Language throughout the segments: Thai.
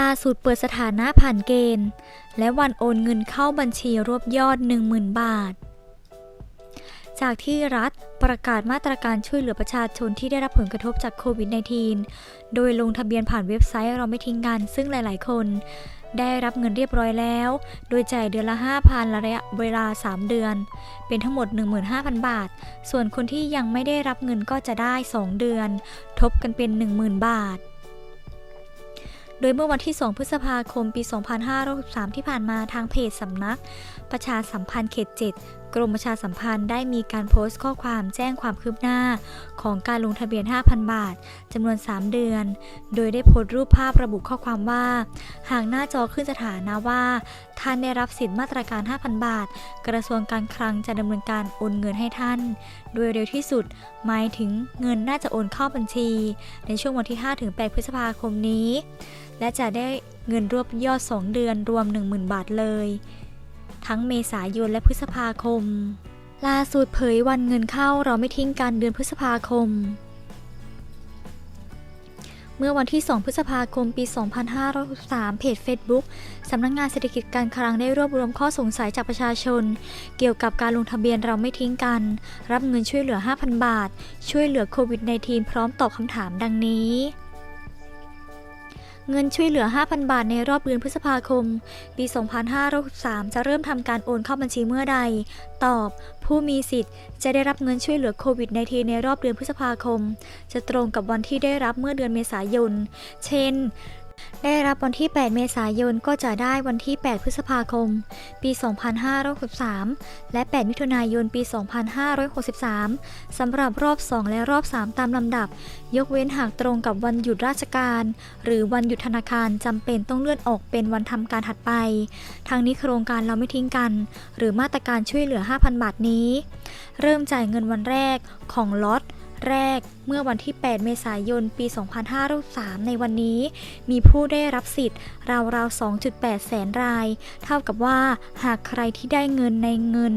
ล่าสุดเปิดสถานะผ่านเกณฑ์ และวันโอนเงินเข้าบัญชีรวบยอด 10,000 บาท จากที่รัฐประกาศมาตรการช่วยเหลือประชาชนที่ได้รับผลกระทบจากโควิด -19 โดยลงทะเบียนผ่านเว็บไซต์เราไม่ทิ้งกันซึ่งหลายๆ คน ได้รับเงินเรียบร้อยแล้ว โดยจ่ายเดือนละ 5,000ระยะเวลา 3 เดือน เป็นทั้งหมด 15,000 บาท ส่วนคนที่ยังไม่ได้รับเงินก็จะได้ 2 เดือน ทบกันเป็น 10,000 บาท โดยเมื่อวันที่ 2 พฤษภาคม ปี 2563 ที่ผ่านมาทางเพจสำนัก ประชาสัมพันธ์เขต 7กรมประชาสัมพันธ์ได้มีการโพสต์ข้อความแจ้งความคืบหน้า ของการลงทะเบียน 5,000 บาทจำนวน 3 เดือน โดยได้โพสต์รูปภาพระบุข้อความว่า หากหน้าจอขึ้นสถานะว่า ท่านได้รับสิทธิ์มาตรการ 5,000 บาท กระทรวงการคลังจะดำเนินการโอนเงินให้ท่าน โดยเร็วที่สุด หมายถึงเงินน่าจะโอนเข้าบัญชี ในช่วงวันที่ 5-8 พฤษภาคมนี้ และจะได้เงินรวบยอด 2 เดือนรวม 10,000 บาทเลย ทั้งเมษายนและพฤษภาคม ล่าสุดเผยวันเงินเข้าเราไม่ทิ้งกันเดือนพฤษภาคม เมื่อวันที่ 2 พฤษภาคม ปี 2563 เพจ Facebook สำนักงงานเศรษฐกิจการคลังได้รวบรวมข้อสงสัยจากประชาชน เกี่ยวกับการลงทะเบียนเราไม่ทิ้งกัน รับเงินช่วยเหลือ 5,000 บาท ช่วยเหลือโควิด -19 พร้อมตอบคำถามดังนี้ เงินช่วยเหลือ 5,000 บาทในรอบเดือนพฤษภาคม ปี 2563 จะเริ่มทำการโอนเข้าบัญชีเมื่อใด ตอบ ผู้มีสิทธิ์จะได้รับเงินช่วยเหลือโควิด -19 ในรอบเดือนพฤษภาคม จะตรงกับวันที่ได้รับเมื่อเดือนเมษายน เช่น ได้รับวันที่ 8 เมษายน ก็จะได้วันที่ 8 พฤษภาคม ปี 2563 และ 8 มิถุนายน ปี 2563 สำหรับรอบ 2 และรอบ 3 ตามลำดับ ยกเว้นหากตรงกับวันหยุดราชการ หรือวันหยุดธนาคารจำเป็นต้องเลื่อนออกเป็นวันทำการถัดไป ทางนี้โครงการเราไม่ทิ้งกัน หรือมาตรการช่วยเหลือ 5,000 บาทนี้ เริ่มจ่ายเงินวันแรกของล็อต แรกเมื่อวันที่ 8 เมษายน ปี 2563 ในวันนี้ มีผู้ได้รับสิทธิ์ราวๆ 2.8 แสนราย เท่ากับว่าหากใครที่ได้เงินในเงิน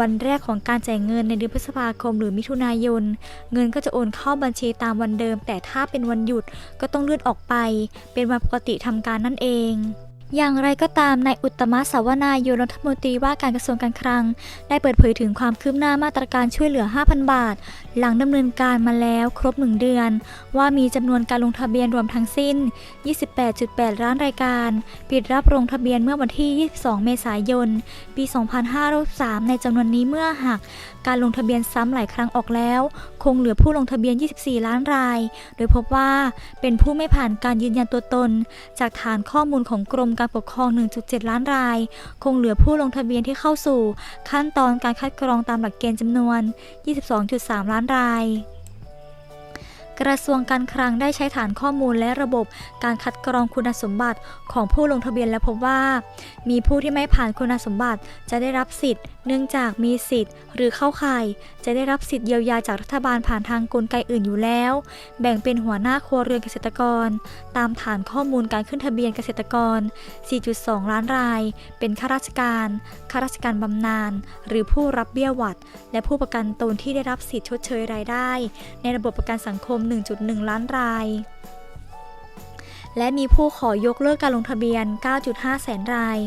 วันแรกของการจ่ายเงินในเดือนพฤษภาคมหรือมิถุนายน เงินก็จะโอนเข้าบัญชีตามวันเดิม แต่ถ้าเป็นวันหยุดก็ต้องเลื่อนออกไป เป็นวันปกติทำการนั่นเอง อย่างไรก็ตามนายอุตมะสาวนายนรัฐมนตรีว่าการกระทรวงการคลัง ได้เปิดเผยถึงความคืบหน้ามาตรการช่วยเหลือ 5,000 บาท หลังดำเนินการมาแล้วครบ 1 เดือน ว่ามีจำนวนการลงทะเบียนรวมทั้งสิ้น 28.8 ล้านรายการ ปิดรับลงทะเบียนเมื่อวันที่ 22 เมษายน ปี 2563ในจำนวนนี้เมื่อหากการลงทะเบียนซ้ำหลายครั้งออกแล้ว คงเหลือผู้ลงทะเบียน 24 ล้านราย โดยพบว่าเป็นผู้ไม่ผ่านการยืนยันตัวตน จากฐานข้อมูลของกรมการปกครอง 1.7 ล้านราย คงเหลือผู้ลงทะเบียนที่เข้าสู่ ขั้นตอนการคัดกรองตามหลักเกณฑ์จำนวน 22.3 ล้านราย กระทรวงการคลังได้ใช้ฐานข้อมูลและระบบการคัดกรองคุณสมบัติของผู้ลงทะเบียนและพบว่า มีผู้ที่ไม่ผ่านคุณสมบัติจะได้รับสิทธิ์ เนื่องจากมีสิทธิ์ หรือเข้าข่าย จะได้รับสิทธิ์เยียวยาจากรัฐบาลผ่านทางกลไกอื่นอยู่แล้ว แบ่งเป็นหัวหน้าครัวเรือนเกษตรกร ตามฐานข้อมูลการขึ้นทะเบียนเกษตรกร 4.2 ล้านราย เป็นข้าราชการ ข้าราชการบำนาญหรือผู้รับเบี้ยหวัด และผู้ประกันตนที่ได้รับสิทธิชดเชยรายได้ ในระบบประกันสังคม1.1 ล้านราย และมีผู้ขอยกเลิกการลงทะเบียน 9.5 แสนราย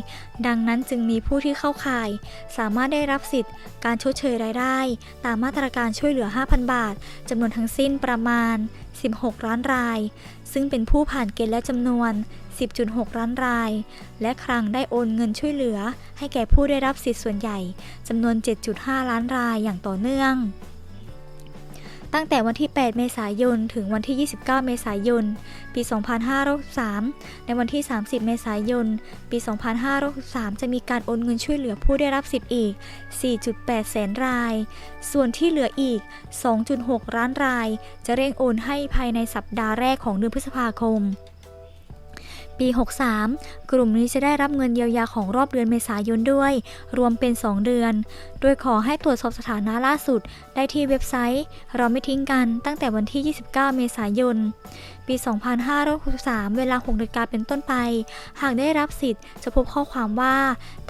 ดังนั้นจึงมีผู้ที่เข้าข่าย สามารถได้รับสิทธิ์ การชดเชยรายได้ ตามมาตรการช่วยเหลือ 5,000 บาทจำนวนทั้งสิ้นประมาณ 16 ล้านราย ซึ่งเป็นผู้ผ่านเกณฑ์และจำนวน 10.6 ล้านราย และครั้งได้โอนเงินช่วยเหลือ ให้แก่ผู้ได้รับสิทธิ์ส่วนใหญ่จำนวน 7.5 ล้านรายอย่างต่อเนื่อง ตั้งแต่วันที่ 8 เมษายน ถึงวันที่ 29 เมษายน ปี 2563 ในวันที่ 30 เมษายน ปี 2563 จะมีการโอนเงินช่วยเหลือผู้ได้รับสิทธิ์อีก 4.8 แสนราย ส่วนที่เหลืออีก 2.6 ล้านราย จะเร่งโอนให้ภายในสัปดาห์แรกของเดือนพฤษภาคม ปี 63 กลุ่มนี้จะได้รับเงินเยียวยาของรอบเดือนเมษายนด้วย รวมเป็น 2 เดือน โดยขอให้ตรวจสอบสถานะล่าสุด ได้ที่เว็บไซต์ เราไม่ทิ้งกันตั้งแต่วันที่ 29 เมษายน ปี 2563 เวลา6นาฬิกาเป็นต้นไป หากได้รับสิทธิ์จะพบข้อความว่า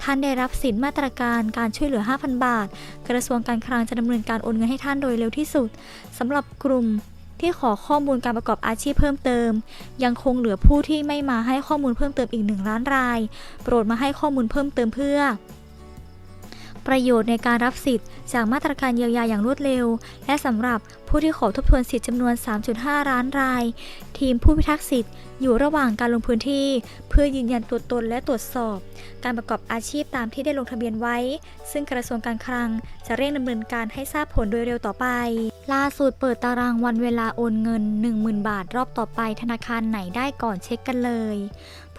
ท่านได้รับสิทธิ์มาตรการการช่วยเหลือ 5,000 บาท กระทรวงการคลังจะดำเนินการโอนเงินให้ท่านโดยเร็วที่สุดสำหรับกลุ่ม ที่ขอข้อมูลการประกอบอาชีพเพิ่มเติม ยังคงเหลือผู้ที่ไม่มาให้ข้อมูลเพิ่มเติมอีกหนึ่งล้านราย โปรดมาให้ข้อมูลเพิ่มเติมเพื่อ ประโยชน์ในการรับสิทธิ์จากมาตรการเยียวยาอย่างรวดเร็ว และสำหรับผู้ที่ขอทบทวนสิทธิ์จำนวน 3.5 ล้านราย ทีมผู้พิทักษ์สิทธิ์อยู่ระหว่างการลงพื้นที่ เพื่อยืนยันตัวตนและตรวจสอบ การประกอบอาชีพตามที่ได้ลงทะเบียนไว้ ซึ่งกระทรวงการคลังจะเร่งดำเนินการให้ทราบผลโดยเร็วต่อไป ล่าสุดเปิดตารางวันเวลาโอนเงิน 10,000 บาทรอบต่อไปธนาคารไหนได้ก่อนเช็คกันเลย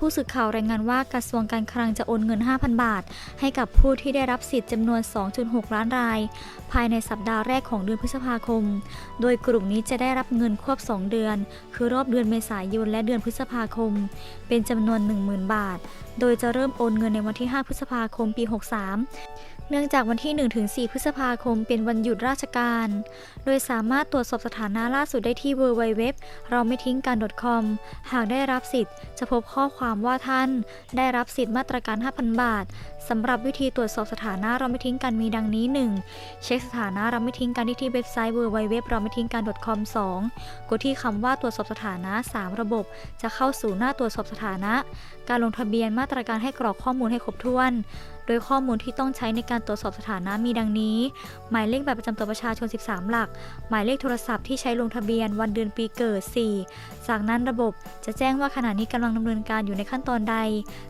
ผู้สื่อข่าวรายงานว่ากระทรวงการคลังจะโอนเงิน 5,000 บาท ให้กับผู้ที่ได้รับสิทธิ์จำนวน 2.6 ล้านราย ภายในสัปดาห์แรกของเดือนพฤษภาคม โดยกลุ่มนี้จะได้รับเงินควบ 2 เดือน คือรอบเดือนเมษายนและเดือนพฤษภาคม เป็นจำนวน 10,000 บาท โดยจะเริ่มโอนเงินในวันที่ 5 พฤษภาคมปี 63 เนื่องจากวันที่ 1-4 พฤษภาคมเป็นวันหยุดราชการ โดยสามารถตรวจสอบสถานะล่าสุดได้ที่ www เราไม่ทิ้งกัน .com หากได้รับสิทธิ์ จะพบข้อความว่าท่าน ได้รับสิทธิ์มาตรการ 5,000 บาทสำหรับวิธีตรวจสอบสถานะเราไม่ทิ้งกันมีดังนี้ 1. เช็คสถานะเราไม่ทิ้งกันที่ที่เว็บไซต์ www เราไม่ทิ้งกัน .com 2. กดที่คำว่าตรวจสอบสถานะ 3 ระบบ จะเข้าสู่หน้าตรวจสอบสถานะ การลงทะเบียนมาตรการให้กรอกข้อมูลให้ครบถ้วน โดยข้อมูลที่ต้องใช้ในการตรวจสอบสถานะมีดังนี้ หมายเลขบัตรประจำตัวประชาชน 13 หลัก หมายเลขโทรศัพท์ที่ใช้ลงทะเบียนวันเดือนปีเกิด 4 จากนั้นระบบจะแจ้งว่าขณะนี้กำลังดำเนินการอยู่ในขั้นตอนใด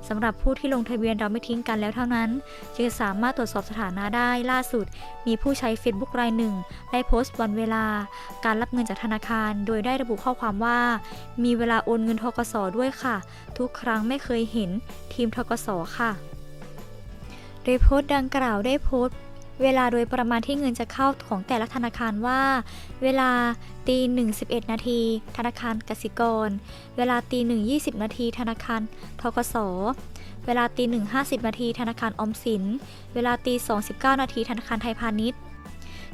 สำหรับผู้ที่ลงทะเบียนเราไม่ทิ้งกันแล้วเท่านั้น จึงสามารถตรวจสอบสถานะได้ล่าสุด มีผู้ใช้ Facebook รายหนึ่งได้โพสต์วันเวลา การรับเงินจากธนาคาร โดยได้ระบุข้อความว่า มีเวลาโอนเงินทกสด้วยค่ะ ทุกครั้งไม่เคยเห็นทีมทกสค่ะ โดยโพสต์ดังกล่าวได้โพสต์ เวลาโดยประมาณที่เงินจะเข้าของแต่ละธนาคารว่า เวลาตีหนึ่งสิบเอ็ดนาที ธนาคารกสิกร เวลาตีหนึ่งยี่สิบนาที ธนาคารทกสเวลาตีหนึ่งห้าสิบนาที ธนาคารออมสิน เวลาตีสองสิบเก้านาที ธนาคารไทยพาณิชย์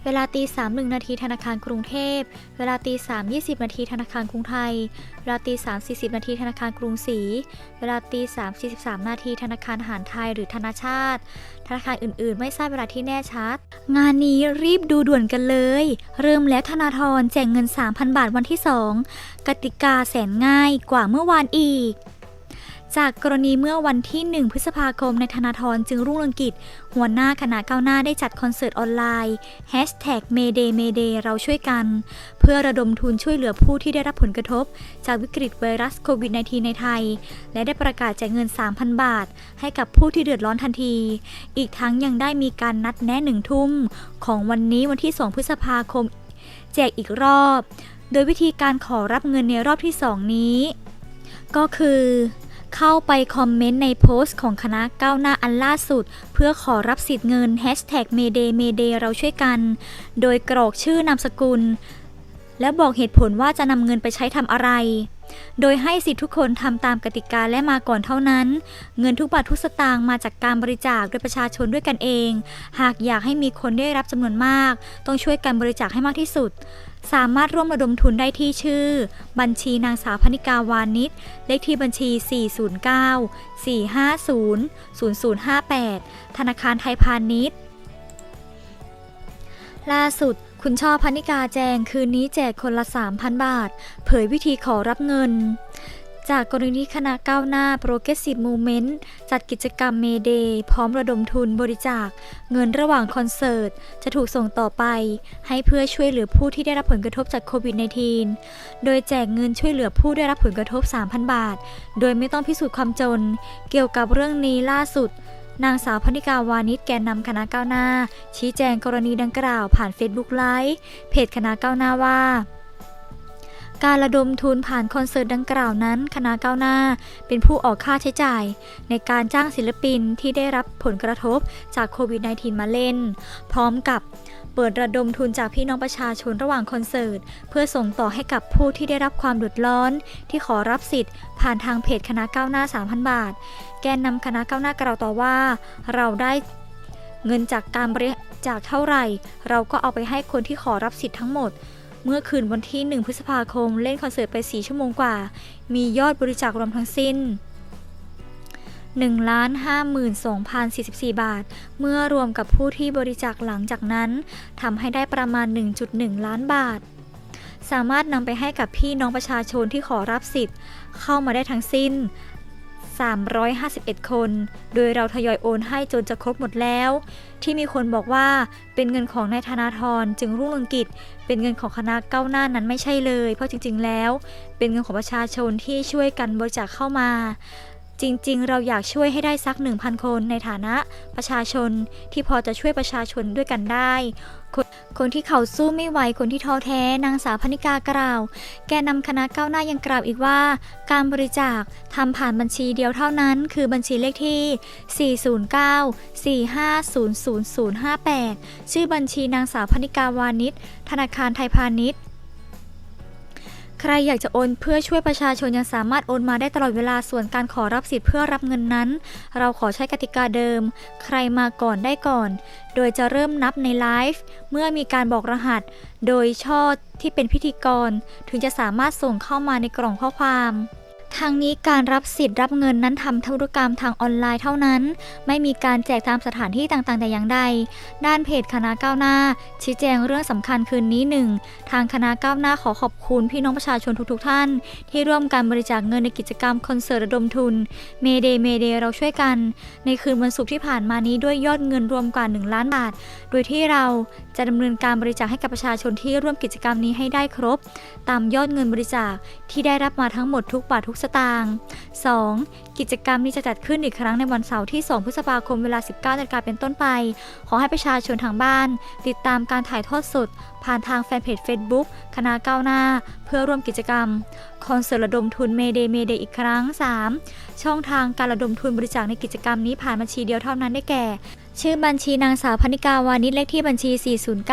เวลาตีสามหนึ่งนาทีธนาคารกรุงเทพ เวลาตีสามยี่สิบนาทีธนาคารกรุงไทย เวลาตีสามสี่สิบนาทีธนาคารกรุงศรี เวลาตีสามสี่สิบสามนาทีธนาคารหารไทยหรือธนาชาติ ธนาคารอื่น ๆ ไม่ทราบเวลาที่แน่ชัด งานนี้รีบดูด่วนกันเลย เริ่มแล้วธนาธรแจกเงิน 3,000 บาทวันที่ 2 กติกาแสนง่ายกว่าเมื่อวานอีก จากกรณีเมื่อวันที่ 1 พฤษภาคมในธนาธรจึงรุ่งเรืองกิจ หัวหน้าคณะก้าวหน้าได้จัดคอนเสิร์ตออนไลน์ Hashtag Mayday Mayday เราช่วยกัน เพื่อระดมทุนช่วยเหลือผู้ที่ได้รับผลกระทบ จากวิกฤตไวรัสโควิด -19 ในไทย และได้ประกาศแจกเงิน 3,000 บาท ให้กับผู้ที่เดือดร้อนทันที อีกทั้งยังได้มีการนัดแนะหนึ่งทุ่ม ของวันนี้วันที่ 2 พฤษภาคม แจกอีกรอบ โดยวิธีการขอรับเงินในรอบที่ 2 นี้ ก็คือ เข้าไปคอมเมนต์ในโพสต์ของคณะก้าวหน้าอันล่าสุด เพื่อขอรับสิทธิ์เงิน Hashtag Mayday Mayday เราช่วยกัน โดยกรอกชื่อนามสกุล และบอกเหตุผลว่าจะนำเงินไปใช้ทำอะไร โดยให้สิทธิทุกคนทำตามกติกาและมาก่อนเท่านั้น เงินทุกบาททุกสตางค์มาจากการบริจาคโดยประชาชนด้วยกันเอง หากอยากให้มีคนได้รับจำนวนมาก ต้องช่วยกันบริจาคให้มากที่สุด สามารถร่วมระดมทุนได้ที่ชื่อ บัญชีนางสาวพนิกาวานิชเลขที่บัญชี 409 450 0058 ธนาคารไทยพาณิชย์ ล่าสุด คุณช่อพนิกาแจงคืนนี้แจกคนละ 3,000 บาท เผยวิธีขอรับเงิน จากกรณีคณะก้าวหน้า Progressive Movement จัดกิจกรรมเมเดย์พร้อมระดมทุนบริจาค เงินระหว่างคอนเสิร์ต จะถูกส่งต่อไป ให้เพื่อช่วยเหลือผู้ที่ได้รับผลกระทบจากโควิด -19 โดยแจกเงินช่วยเหลือผู้ได้รับผลกระทบ 3,000 บาท โดยไม่ต้องพิสูจน์ความจน เกี่ยวกับเรื่องนี้ล่าสุด นางสาวพนิกาวานิชแกนนำคณะก้าวหน้า ชี้แจงกรณีดังกล่าวผ่านเฟซบุ๊กไลฟ์เพจคณะก้าวหน้าว่าการระดมทุนผ่านคอนเสิร์ตดังกล่าวนั้น คณะก้าวหน้า เป็นผู้ออกค่าใช้จ่าย ในการจ้างศิลปินที่ได้รับผลกระทบจากโควิด -19 มาเล่น พร้อมกับ เปิดระดมทุนจากพี่น้องประชาชนระหว่างคอนเสิร์ต เพื่อส่งต่อให้กับผู้ที่ได้รับความเดือดร้อน ที่ขอรับสิทธิ์ ผ่านทางเพจคณะก้าวหน้า 3,000 บาท แกนนำคณะก้าวหน้ากล่าวต่อว่า เราได้เงินจากการบริจาคเท่าไหร่ เราก็เอาไปให้คนที่ขอรับสิทธิ์ทั้งหมด เมื่อคืนวันที่ 1 พฤษภาคมเล่นคอนเสิร์ตไป 4 ชั่วโมงกว่า มียอดบริจาครวมทั้งสิ้น 1 52,044 บาท เมื่อรวมกับผู้ที่บริจาคหลังจากนั้นทำให้ได้ประมาณ 1.1 ล้านบาท สามารถนำไปให้กับพี่น้องประชาชนที่ขอรับสิทธิ์ เข้ามาได้ทั้งสิ้น 351 คน โดยเราทยอยโอนให้จนจะครบหมดแล้ว ที่มีคนบอกว่าเป็นเงินของนายธนาธรจึงรุ่งเรืองกิจ เป็นเงินของคณะก้าวหน้านั้นไม่ใช่เลย เพราะจริง ๆ แล้ว เป็นเงินของประชาชนที่ช่วยกันบริจาคเข้ามา จริงๆ เราอยากช่วยให้ได้สัก 1,000 คนในฐานะประชาชนที่พอจะช่วยประชาชนด้วยกันได้คนคนที่เขาสู้ไม่ไหว คนที่ท้อแท้ นางสาวพนิกากล่าว แกนำคณะก้าวหน้ายังกล่าวอีกว่า การบริจาคทำผ่านบัญชีเดียวเท่านั้น คือบัญชีเลขที่ 409-4500058 ชื่อบัญชีนางสาวพนิกาวานิชธนาคารไทยพาณิชย์ รอยากจะโอนเพื่อช่วยประชาชนยังสามารถโอนมาได้ตลอดเวลาส่วนการขอรับสิทธิ์เพื่อรับเงินนั้น เราขอใช้กติกาเดิม ใครมาก่อนได้ก่อน โดยจะเริ่มนับในไลฟ์เมื่อมีการบอกรหัส โดยช่อที่เป็นพิธีกร ถึงจะสามารถส่งเข้ามาในกล่องข้อความ ทางนี้การรับสิทธิ์รับเงินนั้นทำธุรกรรมทางออนไลน์เท่านั้น ไม่มีการแจกตามสถานที่ต่างๆ แต่อย่างใด ด้านเพจคณะก้าวหน้า ชี้แจงเรื่องสำคัญคืนนี้หนึ่งทางคณะก้าวหน้าขอขอบคุณพี่น้องประชาชนทุกๆ ท่าน ที่ร่วมการบริจาคเงินในกิจกรรมคอนเสิร์ตระดมทุนเมเดเมเดเราช่วยกัน ในคืนวันศุกร์ที่ผ่านมานี้ด้วยยอดเงินรวมกว่า 1 ล้านบาท โดยที่เรา จะดำเนินการบริจาคให้กับประชาชนที่ร่วมกิจกรรมนี้ให้ได้ครบ ตามยอดเงินบริจาคที่ได้รับมาทั้งหมดทุกบาททุกสตางค์ 2. กิจกรรมนี้จะจัดขึ้นอีกครั้งในวันเสาร์ที่ 2 พฤษภาคมเวลา 19นาฬิกาเป็นต้นไป ขอให้ประชาชนทางบ้าน ติดตามการถ่ายทอดสด ผ่านทางแฟนเพจ Facebook คณะก้าวหน้า เพื่อร่วมกิจกรรม คอนเสิร์ตระดมทุนเมเดเมเดอีกครั้ง 3. ช่องทางการระดมทุนบริจาคในกิจกรรมนี้ผ่านบัญชีเดียวเท่านั้นได้แก่ ชื่อบัญชีนางสาวพนิกาวานิชเลขที่บัญชี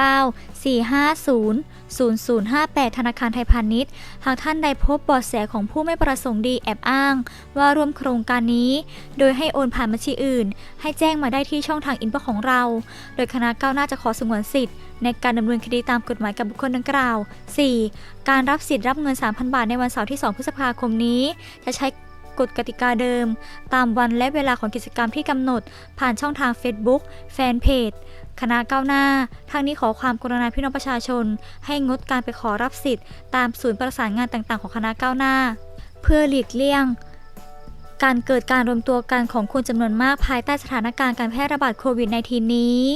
409 450 0058 ธนาคารไทยพาณิชย์ หากท่านใดพบเบาะแสของผู้ไม่ประสงค์ดีแอบอ้าง ว่าร่วมโครงการนี้ โดยให้โอนผ่านบัญชีอื่น ให้แจ้งมาได้ที่ช่องทางอินบ็อกของเรา โดยคณะก้าวหน้าจะขอสงวนสิทธิ์ ในการดำเนินคดีตามกฎหมายกับบุคคลดังกล่าว 4. การรับสิทธิ์รับเงิน 3,000 บาทในวันเสาร์ที่ 2 พฤษภาคมนี้ จะใช้ กฎกติกาเดิม ตามวันและเวลาของกิจกรรมที่กำหนด ผ่านช่องทาง Facebook แฟนเพจคณะก้าวหน้า ทางนี้ขอความกรุณาพี่น้องประชาชน ให้งดการไปขอรับสิทธิ์ ตามศูนย์ประสานงานต่าง ๆ ของคณะก้าวหน้า เพื่อหลีกเลี่ยง การเกิดการรวมตัวกันของคนจำนวนมากภายใต้สถานการณ์การแพร่ระบาดโควิด -19 นี้